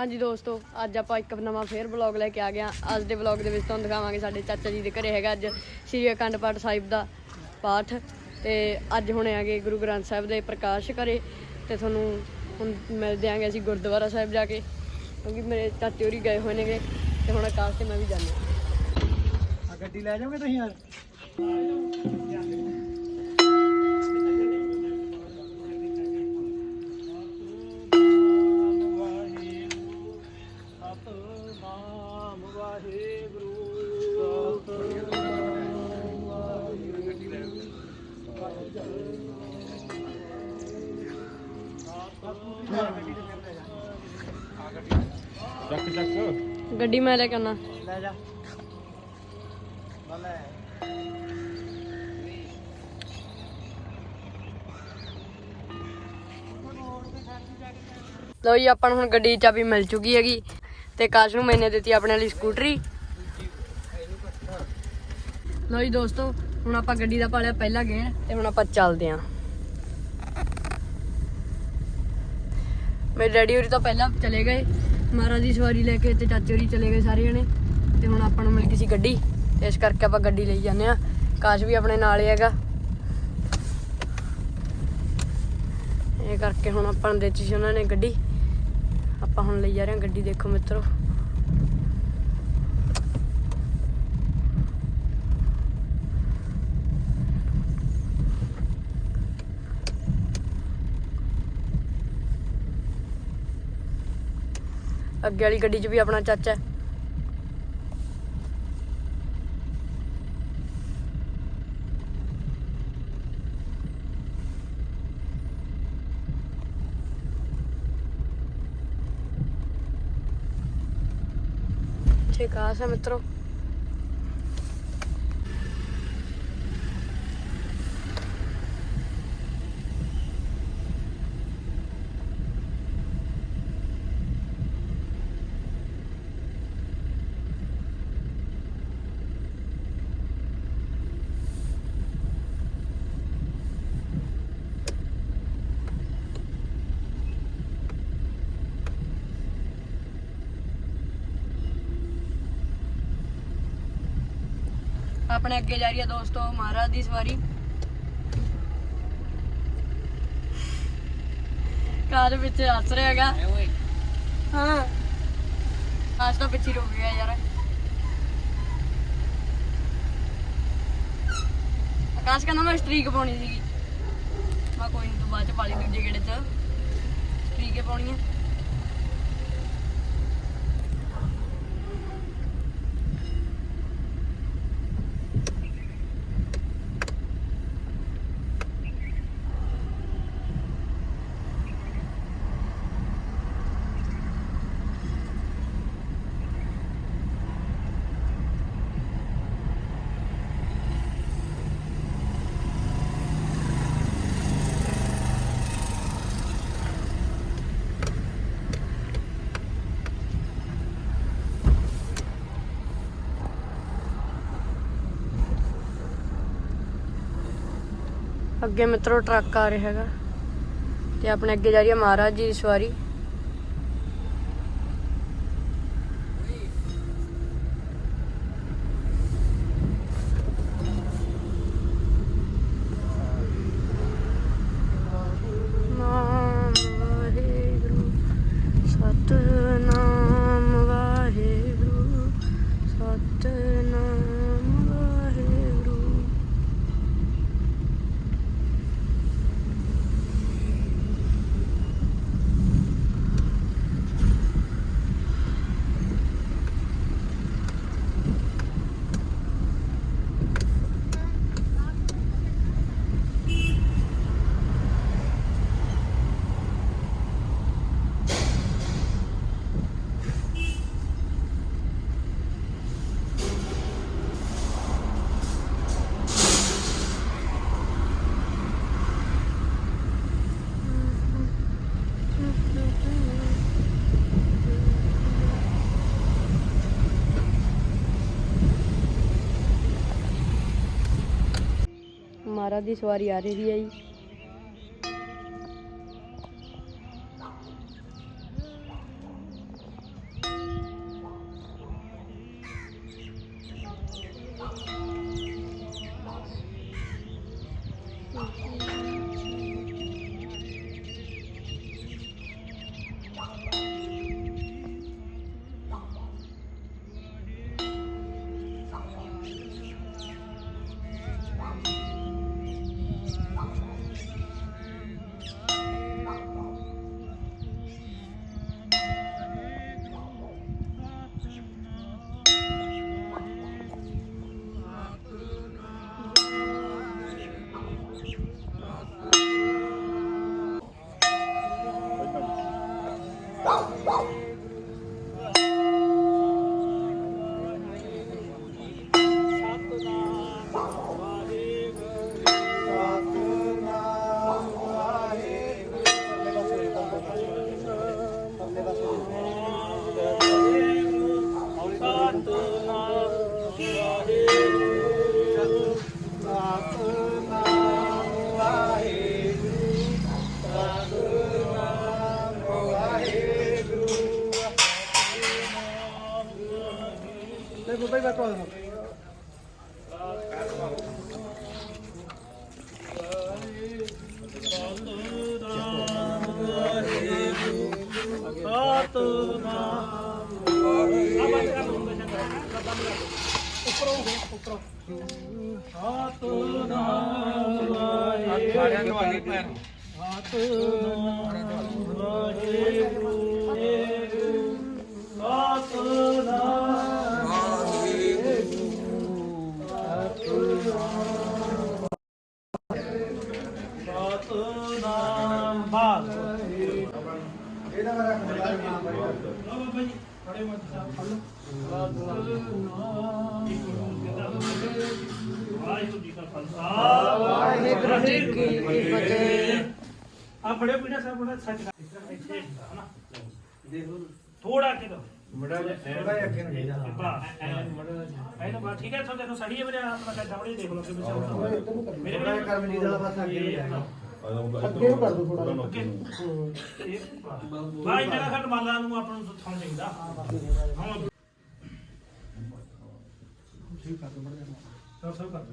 ਹਾਂਜੀ ਦੋਸਤੋ, ਅੱਜ ਆਪਾਂ ਇੱਕ ਨਵਾਂ ਫੇਰ ਵਲੌਗ ਲੈ ਕੇ ਆ ਗਏ ਹਾਂ। ਅੱਜ ਦੇ ਵਲੌਗ ਦੇ ਵਿੱਚ ਤੁਹਾਨੂੰ ਦਿਖਾਵਾਂਗੇ ਸਾਡੇ ਚਾਚਾ ਜੀ ਦੇ ਘਰੇ ਹੈਗਾ ਅੱਜ ਸ੍ਰੀ ਅਖੰਡ ਪਾਠ ਸਾਹਿਬ ਦਾ ਪਾਠ। ਤੇ ਅੱਜ ਹੁਣ ਆਗੇ ਗੁਰੂ ਗ੍ਰੰਥ ਸਾਹਿਬ ਦੇ ਪ੍ਰਕਾਸ਼ ਕਰੇ ਤੇ ਤੁਹਾਨੂੰ ਹੁਣ ਮਿਲਦੇ ਆਂਗੇ ਅਸੀਂ ਗੁਰਦੁਆਰਾ ਸਾਹਿਬ ਜਾ ਕੇ, ਕਿਉਂਕਿ ਮੇਰੇ ਚਾਚੇ ਹੋਰੀ ਗਏ ਹੋਏ ਨੇਗੇ ਤੇ ਹੁਣ ਆਕਾਸ਼ ਤੇ ਮੈਂ ਵੀ ਜਾਣਾ। ਆ ਗੱਡੀ ਲੈ ਜਾਓਗੇ ਤੁਸੀਂ ਯਾਰ? ਚੱਕ ਚੱਕ ਗੱਡੀ ਮੈਂ ਲੈ ਕੇ ਆਉਣਾ। ਲੈ ਜਾ। ਲੈ ਲਓ ਜੀ ਆਪਾਂ ਨੂੰ ਹੁਣ ਗੱਡੀ ਦੀ ਚਾਬੀ ਮਿਲ ਚੁੱਕੀ ਹੈਗੀ ਤੇ ਕਾਸ਼ ਨੂੰ ਮੈਨੇ ਦਿੱਤੀ ਆਪਣੇ ਲਈ ਸਕੂਟਰੀ। ਲਓ ਜੀ ਦੋਸਤੋ ਹੁਣ ਆਪਾਂ ਗੱਡੀ ਦਾ ਪਾਲਿਆ ਪਹਿਲਾ ਗੇਅਰ ਤੇ ਹੁਣ ਆਪਾਂ ਚੱਲਦੇ ਆਂ। ਮੇਰੇ ਡੈਡੀ ਹੋਰੀ ਤਾਂ ਪਹਿਲਾਂ ਚਲੇ ਗਏ। ਮਹਾਰਾਜ ਦੀ ਸਵਾਰੀ ਲੈ ਕੇ ਤੇ ਚਾਚੇ ਹੋਰੀ ਚਲੇ ਗਏ ਸਾਰੇ ਜਣੇ ਤੇ ਹੁਣ ਆਪਾਂ ਨੂੰ ਮਿਲ ਗਈ ਸੀ ਗੱਡੀ ਇਸ ਕਰਕੇ ਆਪਾਂ ਗੱਡੀ ਲਈ ਜਾਂਦੇ ਆ ਕਾਸ਼ ਵੀ ਆਪਣੇ ਨਾਲ ਹੀ ਹੈਗਾ। ਇਹ ਕਰਕੇ ਹੁਣ ਆਪਾਂ ਨੂੰ ਦਿੱਤੀ ਸੀ ਉਹਨਾਂ ਨੇ ਗੱਡੀ। ਆਪਾਂ ਹੁਣ ਲਈ ਜਾ ਰਹੇ ਹਾਂ ਗੱਡੀ, ਦੇਖੋ ਮਿੱਤਰੋ। ਅੱਗੇ ਵਾਲੀ ਗੱਡੀ 'ਚ ਵੀ ਆਪਣਾ ਚਾਚਾ ਹੈ। ਠੀਕ ਆ ਸਾ ਮਿੱਤਰੋ। ਆਪਣੇ ਅੱਗੇ ਜਾ ਰਹੀ ਹੈ ਦੋਸਤੋ ਮਹਾਰਾਜ ਦੀ ਸਵਾਰੀ। ਕਾਰ ਵਿੱਚ ਹੱਸ ਰਿਹਾ ਹੈਗਾ। ਹਾਂ। ਆਜ ਤਾਂ ਪਿੱਛੇ ਰੁਕ ਗਿਆ ਯਾਰ। ਆਕਾਸ਼ ਕਹਿੰਦਾ ਮੈਂ ਸਟ੍ਰੀਕ ਪਾਉਣੀ ਸੀਗੀ। ਮੈਂ ਕੋਈ ਨਹੀਂ ਤੂੰ ਬਾਅਦ ਚ ਪਾਲੀ ਦੂਜੇ ਗੇੜੇ ਚ। ਸਟ੍ਰੀਕ ਪਾਉਣੀ ਹੈ। ਅੱਗੇ ਮਿੱਤਰੋ, ਟਰੱਕ ਆ ਰਿਹਾ ਹੈਗਾ। ਤੇ ਆਪਣੇ ਅੱਗੇ ਜਾ ਰਹੀ ਹੈ ਮਹਾਰਾਜ ਜੀ ਦੀ ਸਵਾਰੀ ਨਾਮ ਵਾਹਿਗੁਰੂ ਸਤਨਾਮ ਵਾਹਿਗੁਰੂ ਸਤਨਾਮ ਵਾਹਿਗੁਰੂ ਮਹਾਰਾਜ ਦੀ ਸਵਾਰੀ ਆ ਰਹੀ ਹੈ ਜੀ। ਸਾਰਿਆਂ ਨੂੰ ਆਗੇ ਪੈਰ ਸਤਨਾਮ ਬਾਦ ਇਹਦਾ ਮੇਰਾ ਬਾਬਾ ਜੀ ਖੜੇ ਮਤ ਵਾਹਿਗੁਰੂ ਜੀ ਕਾ ਖਾਲਸਾ ਵਾਹਿਗੁਰੂ ਜੀ ਕੀ ਫਤਿਹ ਆ ਬੜੇ ਪੀੜਾ ਸਾਹਿਬ ਬੜਾ ਸੱਚ ਦਾ ਦੇਖ ਲਓ ਥੋੜਾ ਕਿਦਾ ਮੜਾ ਥੋੜਾ ਅੱਗੇ ਨੂੰ ਲੈ ਜਾ ਐਨ ਬਾ ਠੀਕ ਹੈ ਤੁਹਾਨੂੰ ਦੇਖੋ ਮੇਰੇ ਆਪਣਾ ਕੱਢਾ ਬੜੀ ਦੇਖ ਲਓ ਕਿ ਮੇਰੇ ਥੋੜਾ ਜਿਹਾ ਕਰਮਜੀਤ ਵਾਲਾ ਅੱਗੇ ਨੂੰ ਲੈ ਅੱਗੇ ਨੂੰ ਕਰ ਦੋ ਥੋੜਾ ਭਾਈ ਮੇਰਾ ਖੰਡ ਮਾਲਾ ਨੂੰ ਆਪਾਂ ਨੂੰ ਸੁਥਾਉਣ ਚਾਹੀਦਾ। ਹਾਂ ਠੀਕ ਕਰ ਦੋ ਬੜਾ ਸਭ ਕਰ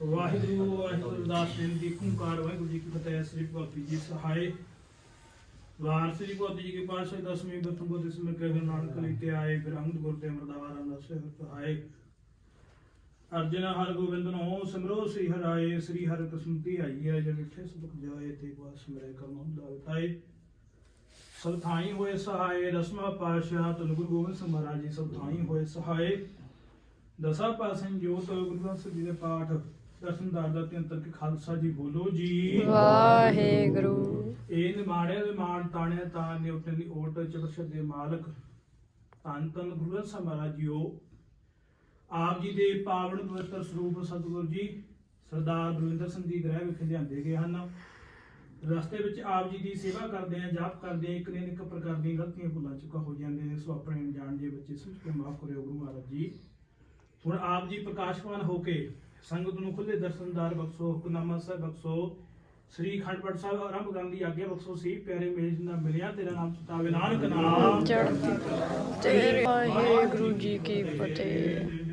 ਦੋ ਵਾਹਿਗੁਰੂ ਵਾਹਿਗੁਰੂ ਦਾਸ ਸਿੰਘ ਦੀ ਓੰਕਾਰ ਵਾਹਿਗੁਰੂ ਜੀ ਕੀ ਫਤਿਹ ਸ੍ਰੀ ਭਗਤੀ ਜੀ ਸਹਾਇ ਵਾਰ ਸ੍ਰੀ ਜੀ ਕੇ ਪਾਤਸ਼ਾਹ ਦਸਵੀਂ ਬਤਮ ਬੋਧ ਇਸ ਮੇਂ ਕਹਿ ਨਾਨਕ ਲਈ ਤੇ ਆਏ ਫਿਰ ਅੰਗ ਗੁਰ ਤੇ ਅਮਰਦਾਵਾਰਾਂ ਦਾ ਸਿਰ ਸਹਾਇ ਅਰਜਨ ਹਰ ਗੋਬਿੰਦ ਨੂੰ ਸਿਮਰੋ ਸ੍ਰੀ ਹਰਾਏ ਸ੍ਰੀ ਹਰਿ ਕਸਮਤੀ ਆਈ ਹੈ ਜਨ ਮਿੱਠੇ ਸੁਖ ਜਾਏ ਤੇ ਕੋ ਸਿਮਰੇ ਕਰਮ ਉਤਾਏ ਸਭ ਥਾਈ ਹੋਏ ਸਹਾਏ ਦਸਮਾ ਪਾਤਸ਼ਾਹ ਤਨ ਗੁਰੂ ਗੋਬਿੰਦ ਸਿੰਘ ਮਹਾਰਾਜ ਜੀ ਸਭ ਥਾਈ ਹੋਏ ਸਹਾਏ। ਦਸਾ ਪਾਸਨ ਜੋਤ ਗੁਰੂ ਗ੍ਰੰਥ ਸਾਹਿਬ ਜੀ ਦੇ ਪਾਠ ਦਰਸ਼ਨਦਾਰ ਦਾ ਤੇ ਅੰਤਰ ਕੇ ਖਾਲਸਾ ਜੀ ਬੋਲੋ ਜੀ। ਵਾਹਿਗੁਰੂ। ਇਹ ਨਿਮਾੜੇ ਦੇ ਮਾਣ ਤਾਣਿਆ ਤਾਂ ਨਿਉਟਨ ਦੀ ਓਟ ਚਬਰਸ਼ਦ ਦੇ ਮਾਲਕ ਧੰਨ ਧੰਨ ਗੁਰੂ ਗ੍ਰੰਥ ਸਾਹਿਬ ਮਹਾਰਾਜ ਜੀਓ। ਆਪ ਜੀ ਦੇ ਪਾਵਨ ਪਵਿੱਤਰ ਸਰੂਪ ਸਤਿਗੁਰੂ ਜੀ, ਸਰਦਾਰ ਬਲਵਿੰਦਰ ਸਿੰਘ ਜੀ ਗ੍ਰਹਿ ਵਿਖੇ ਲਿਆਂਦੇ ਗਏ ਹਨ। ਰਸਤੇ ਵਿੱਚ ਆਪ ਜੀ ਦੀ ਸੇਵਾ ਕਰਦੇ ਆ, ਜਾਪ ਕਰਦੇ ਆ, ਇੱਕ ਨੇ ਇੱਕ ਪ੍ਰਕਾਰ ਦੀਆਂ ਗਲਤੀਆਂ ਭੁੱਲਾਂ ਚੁੱਕਾ ਹੋ ਜਾਂਦੇ ਨੇ। ਸੋ ਆਪਣੇ ਅਣਜਾਣ ਦੇ ਵਿੱਚ ਸਮਝ ਕੇ ਮਾਫ ਕਰਿਓ ਗੁਰੂ ਮਹਾਰਾਜ ਜੀ। ਹੁਣ ਆਪ ਜੀ ਪ੍ਰਕਾਸ਼ਵਾਨ ਹੋ ਕੇ ਸੰਗਤ ਨੂੰ ਖੁੱਲੇ ਦਰਸ਼ਨਦਾਰ ਬਖਸ਼ੋ, ਹੁਕਮਨਾਮਾ ਸਾਹਿਬ ਬਖਸ਼ੋ, ਸ੍ਰੀ ਖੰਡ ਸਾਹਿਬ ਆਰੰਭ ਕਰਨ ਦੀ ਆਗਿਆ ਬਖਸ਼ੋ। ਸੀ ਪਿਆਰੇ ਮੇਜ ਨਾ ਮਿਲਿਆ, ਤੇਰਾ ਨਾਮ ਚਤਾਵੇ ਨਾਨਕ ਨਾਮ। ਚੜ੍ਹਦੀ ਤੇਰੇ ਵਾਹਿਗੁਰੂ ਜੀ ਕੀ ਫਤਿਹ।